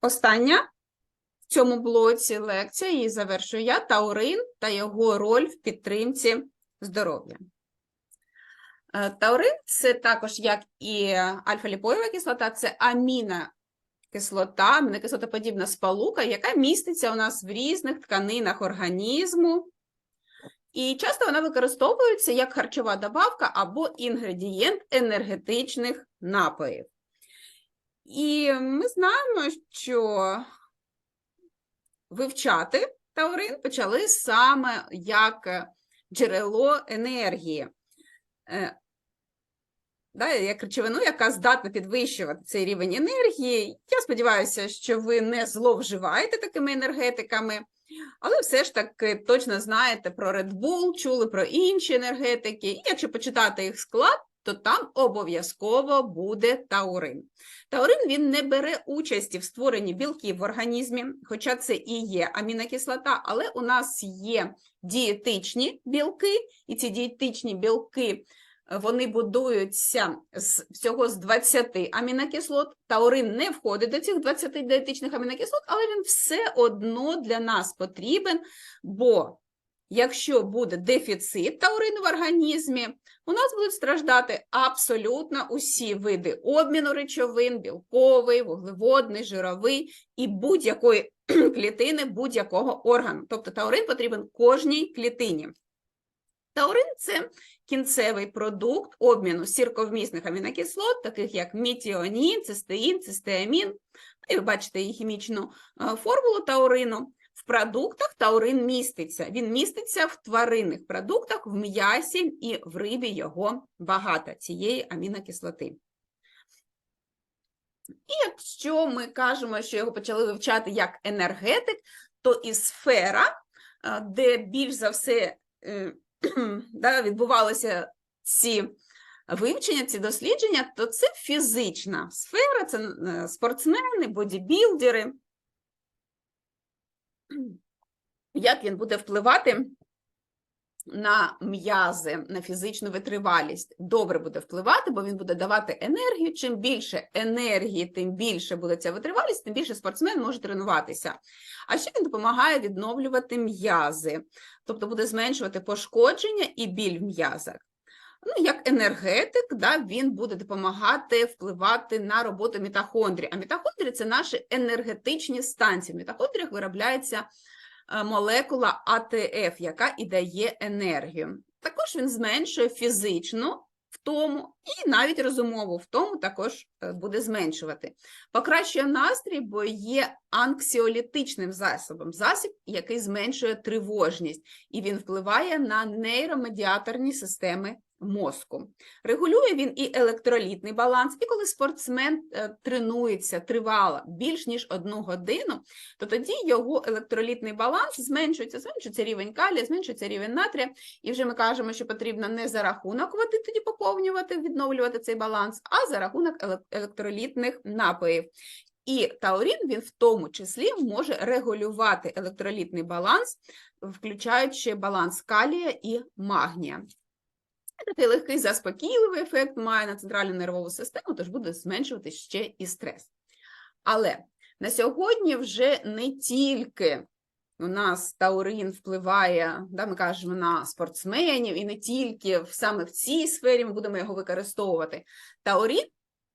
Остання в цьому блоці лекція, її завершую я, таурин та його роль в підтримці здоров'я. Е, Таурин це також, як і альфа-ліпоєва кислота, це аміна кислота, амінокислотоподібна сполука, яка міститься у нас в різних тканинах організму. І часто вона використовується як харчова добавка або інгредієнт енергетичних напоїв. І ми знаємо, що вивчати таурин почали саме як джерело енергії, Е, да, як речовину, яка здатна підвищувати цей рівень енергії. Я сподіваюся, що ви не зловживаєте такими енергетиками, але все ж таки точно знаєте про Red Bull, чули про інші енергетики. І якщо почитати їх склад, то там обов'язково буде таурин. Таурин він не бере участі в створенні білків в організмі, хоча це і є амінокислота, але у нас є дієтичні білки, і ці дієтичні білки е, вони будуються з всього з 20 амінокислот. Таурин не входить до цих 20 дієтичних амінокислот, але він все одно для нас потрібен, бо якщо буде дефіцит таурину в організмі, у нас будуть страждати абсолютно усі види обміну речовин, білковий, вуглеводний, жировий і будь-якої клітини будь-якого органу. Тобто таурин потрібен кожній клітині. Таурин це кінцевий продукт обміну сірковмісних амінокислот, таких як мітіонін, цистеїн, цистеамін. І ви бачите її хімічну е, формулу таурину. Продуктах таурин міститься. Він міститься в тваринних продуктах, в м'ясі і в рибі його багато цієї амінокислоти. І якщо ми кажемо, що його почали вивчати як енергетик, то і сфера, е, де більш за все е, да, відбувалися ці вивчення, ці дослідження, то це фізична сфера, це е, спортсмени, бодібілдери. Як він буде впливати на м'язи, на фізичну витривалість? Добре буде впливати, бо він буде давати енергію. Чим більше енергії, тим більше буде ця витривалість, тим більше спортсмен може тренуватися. А ще він допомагає відновлювати м'язи, тобто буде зменшувати пошкодження і біль в м'язах. Ну, як енергетик, да, він буде допомагати впливати на роботу мітохондрій. А мітохондрії – це наші енергетичні станції. В мітохондріях виробляється е, молекула АТФ, яка і дає енергію. Також він зменшує фізичну втому і навіть розумову втому також е, буде зменшувати. Покращує настрій, бо є анксіолітичним засобом, засіб, який зменшує тривожність, і він впливає на нейромедіаторні системи мозку. Регулює він і електролітний баланс, і коли спортсмен е, тренується тривало більш ніж одну годину, то тоді його електролітний баланс зменшується, зменшується рівень калія, зменшується рівень натрія, і вже ми кажемо, що потрібно не за рахунок води тоді поповнювати, відновлювати цей баланс, а за рахунок електролітних напоїв. І таурін він в тому числі може регулювати електролітний баланс, включаючи баланс калія і магнія. Такий легкий заспокійливий ефект має на центральну нервову систему, тож буде зменшувати ще і стрес. Але на сьогодні вже не тільки у нас таурин впливає, да, ми кажемо, на спортсменів, і не тільки саме в цій сфері ми будемо його використовувати. Таурин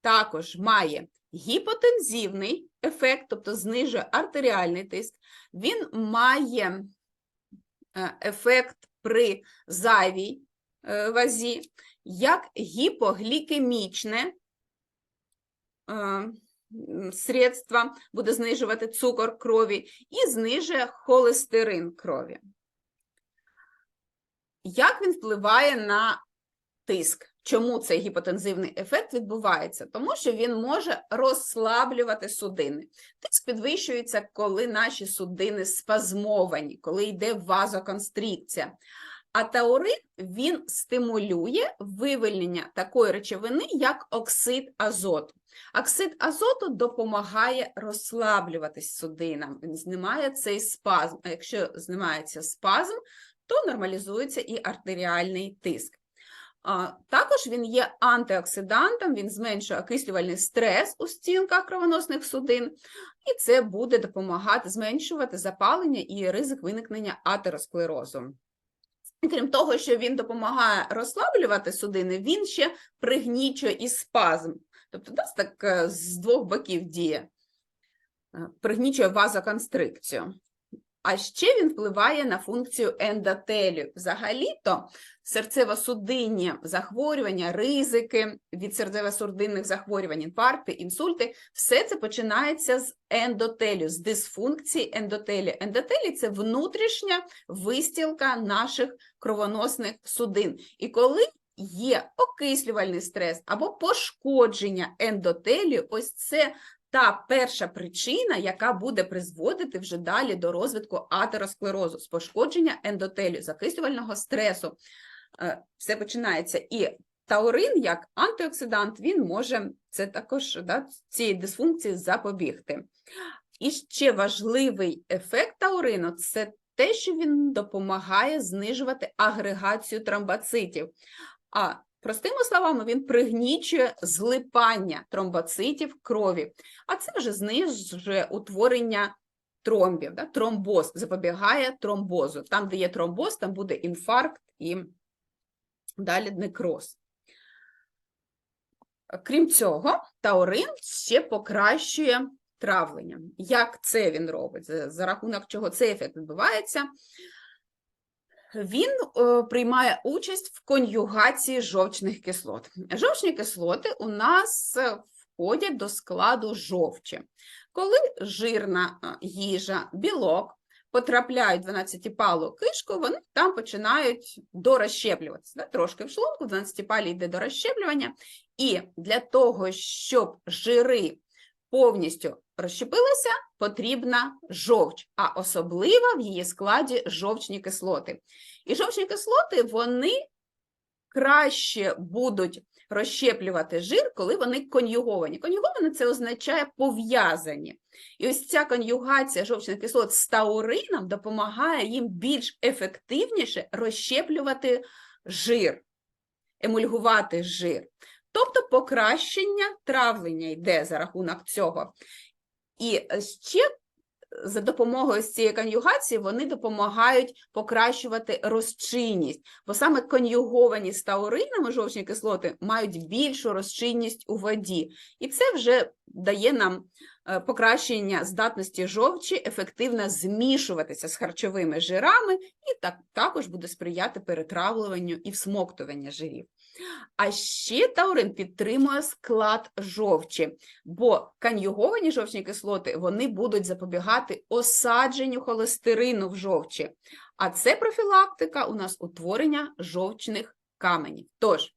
також має гіпотензивний ефект, тобто знижує артеріальний тиск. Він має е, ефект при зайвій вазі, як гіпоглікемічне е, средство буде знижувати цукор крові і знижує холестерин крові. Як він впливає на тиск? Чому цей гіпотензивний ефект відбувається? Тому що він може розслаблювати судини. Тиск підвищується, коли наші судини спазмовані, коли йде вазоконстрикція. А таурин він стимулює вивільнення такої речовини, як оксид азоту. Оксид азоту допомагає розслаблюватись судинам, він знімає цей спазм. А якщо знімається спазм, то нормалізується і артеріальний тиск. Також він є антиоксидантом, він зменшує окислювальний стрес у стінках кровоносних судин, і це буде допомагати зменшувати запалення і ризик виникнення атеросклерозу. Крім того, що він допомагає розслаблювати судини, він ще пригнічує і спазм. Тобто, нас так е, з двох боків діє, Е, пригнічує вазоконстрикцію. А ще він впливає на функцію ендотелію. Взагалі-то серцево-судинні захворювання, ризики від серцево-судинних захворювань, інфаркти, інсульти, все це починається з ендотелію, з дисфункції ендотелію. Ендотелій – це внутрішня вистілка наших кровоносних судин. І коли є окислювальний стрес або пошкодження ендотелію, ось це та перша причина, яка буде призводити вже далі до розвитку атеросклерозу, з пошкодження ендотелію, закислювального стресу. Е, Все починається. І таурин, як антиоксидант, він може це також да, цієї дисфункції запобігти. І ще важливий ефект таурину це те, що він допомагає знижувати агрегацію тромбоцитів. А Простими словами, він пригнічує злипання тромбоцитів крові, а це вже знижує утворення тромбів. Да? Тромбоз запобігає тромбозу. Там, де є тромбоз, там буде інфаркт і далі некроз. Крім цього, таурин ще покращує травлення. Як це він робить? За, рахунок чого цей ефект відбувається? Він е, приймає участь в конюгації жовчних кислот. Жовчні кислоти у нас е, входять до складу жовчі. Коли жирна е, їжа, білок потрапляють в 12-палу кишку, вони там починають дорозщеплюватися. Да? Трошки в шлунку, в 12-палі йде до розщеплювання. І для того, щоб жири повністю розщепилися, потрібна жовч, а особливо в її складі жовчні кислоти. І жовчні кислоти вони краще будуть розщеплювати жир, коли вони конюговані. Конюговані це означає пов'язані. І ось ця конюгація жовчних кислот з таурином допомагає їм більш ефективніше розщеплювати жир, емульгувати жир. Тобто покращення травлення йде за рахунок цього. І ще за допомогою цієї конюгації вони допомагають покращувати розчинність, бо саме конюговані з тауринами жовчні кислоти мають більшу розчинність у воді, і це вже дає нам е, покращення здатності жовчі ефективно змішуватися з харчовими жирами, і так також буде сприяти перетравлюванню і всмоктуванню жирів. А ще таурин підтримує склад жовчі, бо канюговані жовчні кислоти вони будуть запобігати осадженню холестерину в жовчі. А це профілактика у нас утворення жовчних каменів. Тож,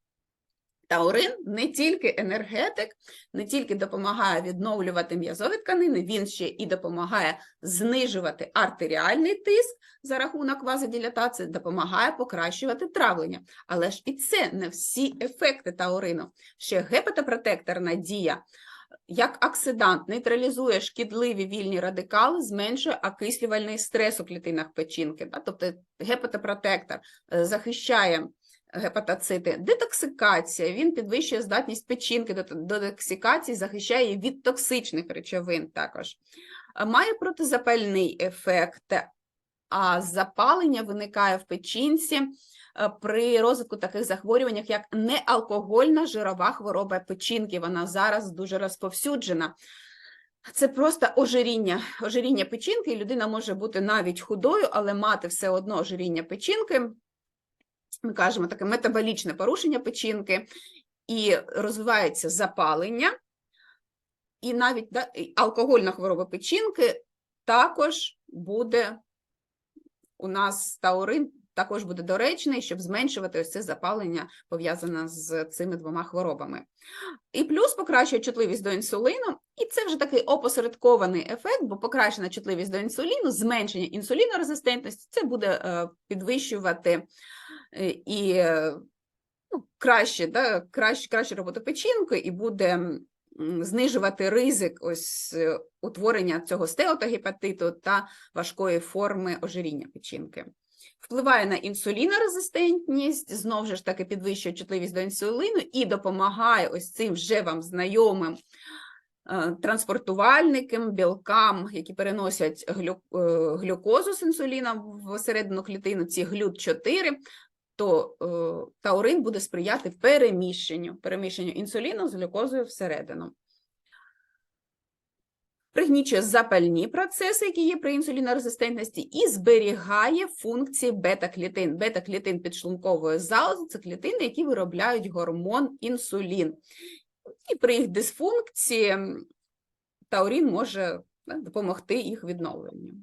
Таурин не тільки енергетик, не тільки допомагає відновлювати м'язові тканини, він ще і допомагає знижувати артеріальний тиск за рахунок вазодилатації, допомагає покращувати травлення. Але ж і це не всі ефекти таурину. Ще гепатопротекторна дія. Як оксидант нейтралізує шкідливі вільні радикали, зменшує окислювальний стрес у клітинах печінки. Тобто гепатопротектор е, захищає гепатоцити, детоксикація, він підвищує здатність печінки до детоксикації, захищає її від токсичних речовин також. Має протизапальний ефект, а запалення виникає в печінці при розвитку таких захворюваннях, як неалкогольна жирова хвороба печінки. Вона зараз дуже розповсюджена. Це просто ожиріння, ожиріння печінки, і людина може бути навіть худою, але мати все одно ожиріння печінки ми кажемо таке метаболічне порушення печінки, і розвивається запалення, і навіть да, алкогольна хвороба печінки також буде у нас таурин також буде доречний, щоб зменшувати ось це запалення, пов'язане з цими двома хворобами. І плюс покращує чутливість до інсуліну, і це вже такий опосередкований ефект, бо покращена чутливість до інсуліну, зменшення інсулінорезистентності, це буде е, підвищувати і е, ну, краще, да, краще, краще роботу печінки, і буде знижувати ризик ось е, утворення цього стеотогепатиту та важкої форми ожиріння печінки. Впливає на інсулінорезистентність, знову ж таки підвищує чутливість до інсуліну і допомагає ось цим вже вам знайомим е, транспортувальникам, білкам, які переносять е, глюкозу з інсуліном всередину клітину, ці глют-4, то е, таурин буде сприяти переміщенню, переміщенню інсуліну з глюкозою всередину. Пригнічує запальні процеси, які є при інсулінорезистентності, і зберігає функції бета-клітин. Бета-клітин підшлункової залози – це клітини, які виробляють гормон інсулін. І при їх дисфункції таурін може допомогти їх відновленню.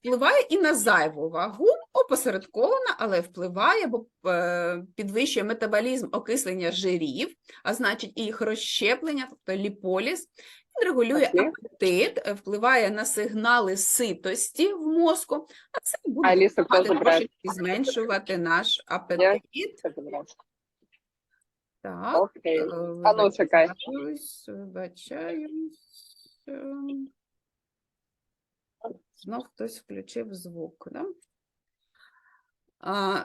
Впливає і на зайву вагу, опосередковано, але впливає, бо е, підвищує метаболізм окислення жирів, а значить і їх розщеплення, тобто ліполіз. Він регулює апетит, е, впливає на сигнали ситості в мозку, а це буде допомагати зменшувати наш апетит. Так, Окей. е, А ну, чекай. вибачаюсь, вибачаюсь. Знов хтось включив звук, да? А,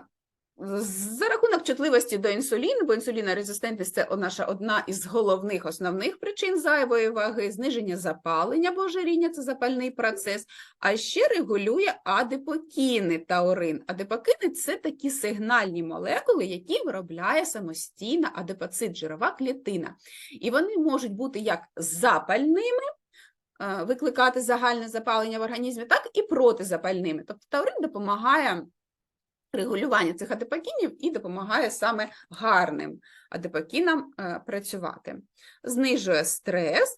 за рахунок чутливості до інсуліну, бо інсулінорезистентність – це наша одна із головних основних причин зайвої ваги, зниження запалення, бо ожиріння – це запальний процес, а ще регулює адипокіни таурин. Адипокіни – це такі сигнальні молекули, які виробляє самостійна адипоцит, жирова клітина. І вони можуть бути як запальними, викликати загальне запалення в організмі, так і протизапальними. Тобто таурин допомагає регулювання цих адипокінів і допомагає саме гарним адипокінам е, працювати. Знижує стрес,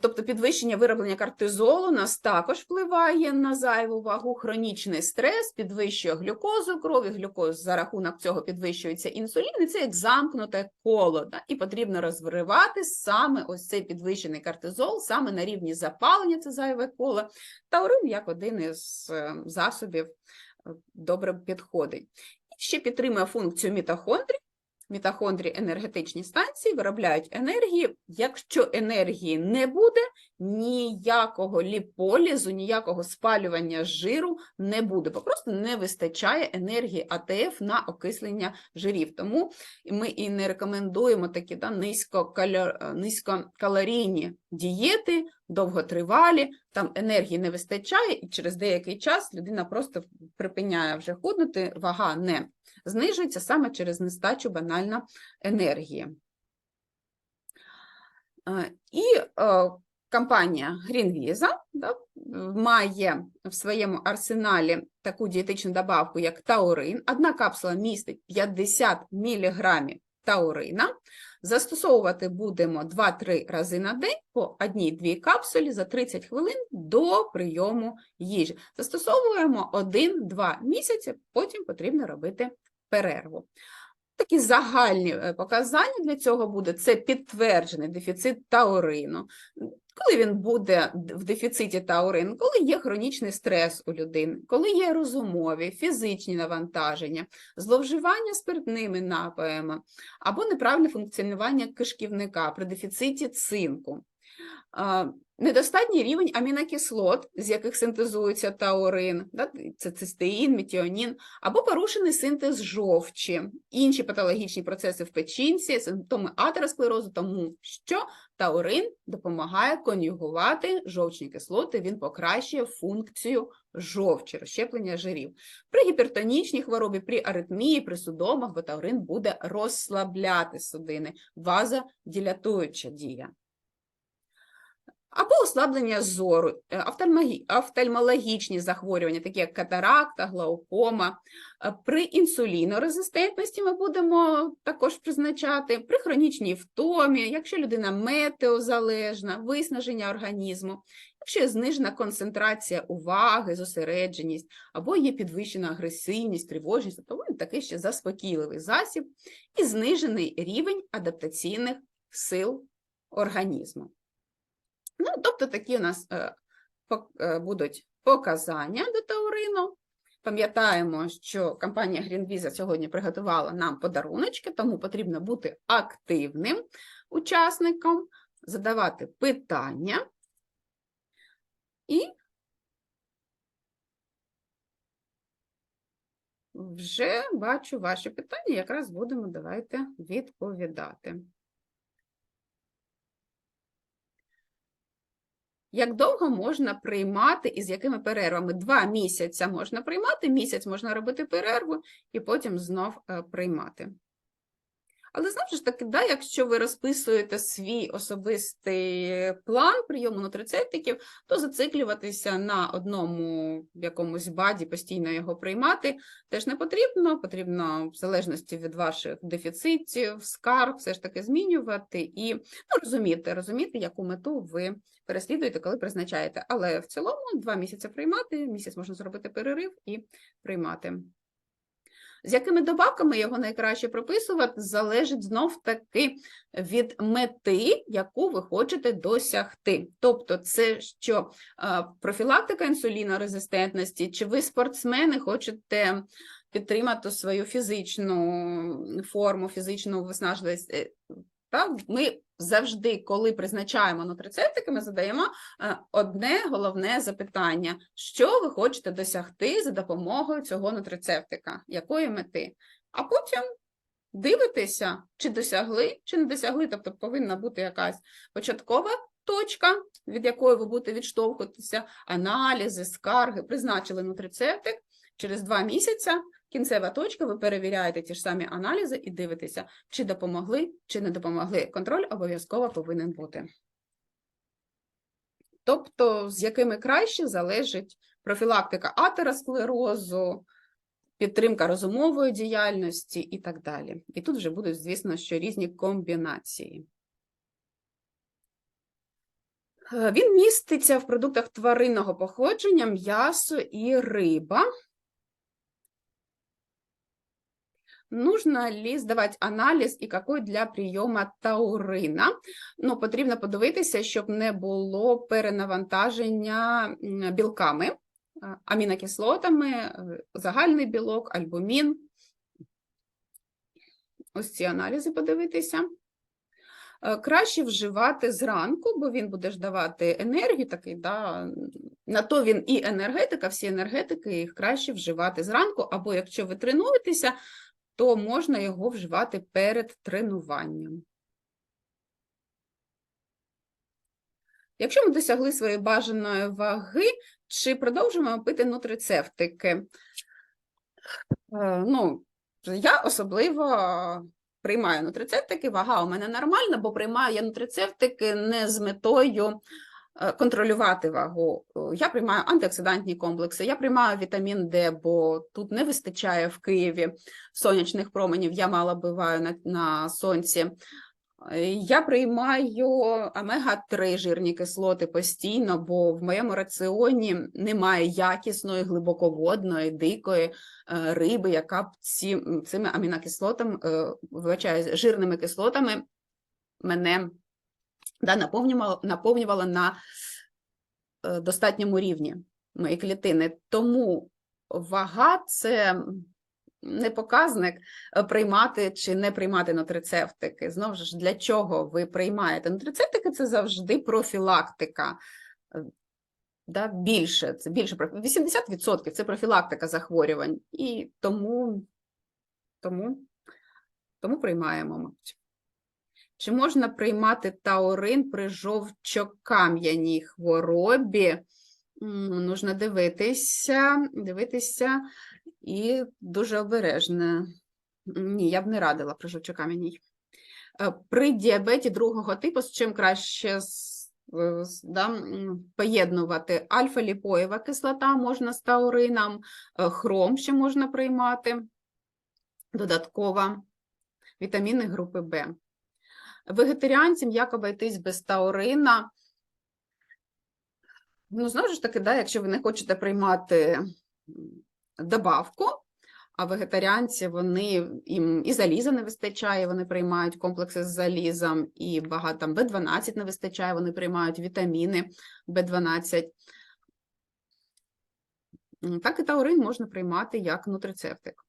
тобто підвищення вироблення кортизолу нас також впливає на зайву вагу, хронічний стрес, підвищує глюкозу в крові, глюкоз за рахунок цього підвищується інсулін, і це як замкнуте коло, да? і потрібно розривати саме ось цей підвищений кортизол, саме на рівні запалення, це зайве коло, таурин як один із е, засобів е, добре підходить. І ще підтримує функцію мітохондрій. Мітохондрії енергетичні станції виробляють енергію. Якщо енергії не буде, ніякого ліполізу, ніякого спалювання жиру не буде, бо просто не вистачає енергії АТФ на окислення жирів. Тому ми і не рекомендуємо такі да, низькокалор- низькокалорійні дієти, довготривалі, там енергії не вистачає, і через деякий час людина просто припиняє вже худнути, вага не знижується саме через нестачу банально енергії. Е, І е, компанія Greenvisa да, має в своєму арсеналі таку дієтичну добавку, як таурин. Одна капсула містить 50 мг таурина. Застосовувати будемо 2-3 рази на день по одній-дві капсулі за 30 хвилин до прийому їжі. Застосовуємо 1-2 місяці, потім потрібно робити перерву. Такі загальні е, показання для цього буде це підтверджений дефіцит таурину. Коли він буде в дефіциті таурин, коли є хронічний стрес у людини, коли є розумові, фізичні навантаження, зловживання спиртними напоями або неправильне функціонування кишківника при дефіциті цинку. Недостатній рівень амінокислот, з яких синтезується таурин, да, це цистеїн, метіонін, або порушений синтез жовчі, інші патологічні процеси в печінці, симптоми атеросклерозу, тому що таурин допомагає конюгувати жовчні кислоти, він покращує функцію жовчі, розщеплення жирів. При гіпертонічній хворобі, при аритмії, при судомах, бо таурин буде розслабляти судини, вазодилатуюча дія або ослаблення зору, е, офтальмологічні захворювання, такі як катаракта, глаукома. Е, При інсулінорезистентності ми будемо також призначати, при хронічній втомі, якщо людина метеозалежна, виснаження організму, якщо є знижена концентрація уваги, зосередженість, або є підвищена агресивність, тривожність, то він такий ще заспокійливий засіб і знижений рівень адаптаційних сил організму. Ну, тобто такі у нас е, е, будуть показання до таурину. Пам'ятаємо, що компанія Greenvisa сьогодні приготувала нам подаруночки, тому потрібно бути активним учасником, задавати питання і вже бачу ваші питання, якраз будемо давайте відповідати. Як довго можна приймати і з якими перервами? Два місяця можна приймати, місяць можна робити перерву і потім знов е, приймати. Але знову ж таки, да, якщо ви розписуєте свій особистий план прийому нутрицептиків, то зациклюватися на одному якомусь баді, постійно його приймати теж не потрібно. Потрібно в залежності від ваших дефіцитів, скарг, все ж таки змінювати і ну, розуміти, розуміти, яку мету ви переслідуєте, коли призначаєте. Але в цілому два місяці приймати, місяць можна зробити перерив і приймати. З якими добавками його найкраще прописувати, залежить знов таки від мети, яку ви хочете досягти. Тобто, це що е, профілактика інсулінорезистентності, чи ви спортсмени хочете підтримати свою фізичну форму, фізичну виснажливість. Е, Так, ми завжди, коли призначаємо нутрицептики, ми задаємо е, одне головне запитання: що ви хочете досягти за допомогою цього нутрицептика? Якої мети? А потім дивитеся, чи досягли, чи не досягли, тобто повинна бути якась початкова точка, від якої ви будете відштовхуватися, аналізи, скарги, призначили нутрицептик через два місяці. Кінцева точка, ви перевіряєте ті ж самі аналізи і дивитеся, чи допомогли, чи не допомогли. Контроль обов'язково повинен бути. Тобто, з якими краще залежить профілактика атеросклерозу, підтримка розумової діяльності і так далі. І тут вже будуть, звісно, що різні комбінації. Е, Він міститься в продуктах тваринного походження, м'ясо і риба. Нужно ли сдавать аналіз і какой для прийому таурина? Ну, потрібно подивитися, щоб не було перенавантаження білками, амінокислотами, е, загальний білок, альбумін. Ось ці аналізи подивитися. Е, Краще вживати зранку, бо він буде ж давати енергію, такий, да, на то він і енергетика, всі енергетики, їх краще вживати зранку, або якщо ви тренуєтеся, то можна його вживати перед тренуванням. Якщо ми досягли своєї бажаної ваги, чи продовжуємо пити нутрицептики? Е, Ну, я особливо приймаю нутрицептики, вага у мене нормальна, бо приймаю я нутрицептики не з метою контролювати вагу. Е, Я приймаю антиоксидантні комплекси, я приймаю вітамін Д, бо тут не вистачає в Києві сонячних променів, я мало буваю на, на сонці. Е, Я приймаю омега-3 жирні кислоти постійно, бо в моєму раціоні немає якісної, глибоководної, дикої е, риби, яка б ці, цими амінокислотами, е, вибачаю, жирними кислотами мене да, наповнювала, наповнювала на е, достатньому рівні мої клітини. Тому вага це не показник е, приймати чи не приймати нутрицептики. Знову ж, для чого ви приймаєте? Нутрицептики це завжди профілактика. Е, Да, більше, це більше 80% це профілактика захворювань. І тому, тому, тому приймаємо, мабуть. Чи можна приймати таурин при жовчокам'яній хворобі? Нужно дивитися, дивитися і дуже обережно. Ні, я б не радила при жовчокам'яній. Е, При діабеті другого типу з чим краще е, да, поєднувати? Альфа-ліпоєва кислота можна з таурином, е, хром ще можна приймати додатково, вітаміни групи В. Вегетаріанцям як обійтись без таурина? Ну, знову ж таки, да, якщо ви не хочете приймати добавку, а вегетаріанці вони їм і заліза не вистачає, вони приймають комплекси з залізом, і багато там В12 не вистачає, вони приймають вітаміни В12. Так і таурин можна приймати як нутрицептик.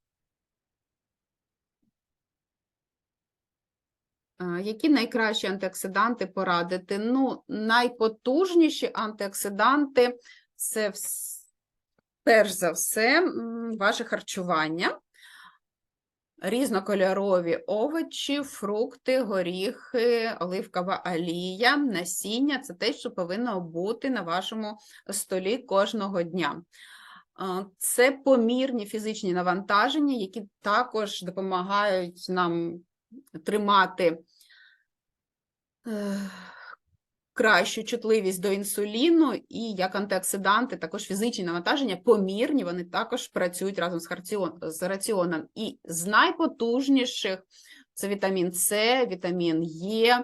Які найкращі антиоксиданти порадити? Ну, найпотужніші антиоксиданти це перш за все, ваше харчування. Різнокольорові овочі, фрукти, горіхи, оливкова олія, насіння це те, що повинно бути на вашому столі кожного дня. Це помірні фізичні навантаження, які також допомагають нам тримати е, кращу чутливість до інсуліну, і як антиоксиданти, також фізичні навантаження помірні, вони також працюють разом з, харціон, з раціоном. І з найпотужніших це вітамін С, вітамін Е,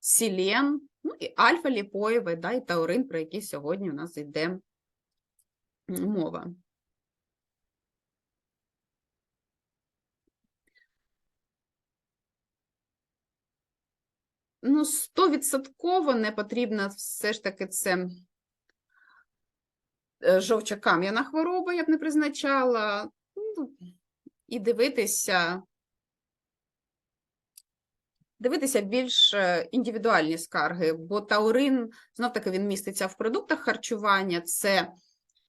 селен, ну і альфа-ліпоєвий, да, і таурин, про який сьогодні у нас йде мова. Ну, стовідсотково не потрібно все ж таки це е, жовча кам'яна хвороба, я б не призначала. Ну, і дивитися, дивитися більш е, індивідуальні скарги, бо таурин, знов таки, він міститься в продуктах харчування, це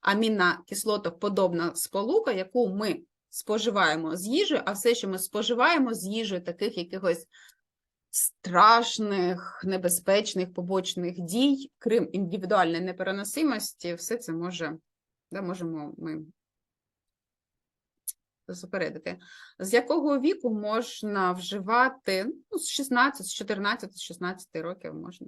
амінокислоток подобна сполука, яку ми споживаємо з їжею, а все, що ми споживаємо з їжею, таких якихось страшних, небезпечних побочних дій, крім індивідуальної непереносимості, все це може, да, можемо ми зупередити. З якого віку можна вживати? Ну, з 16, з 14, з 16 років можна.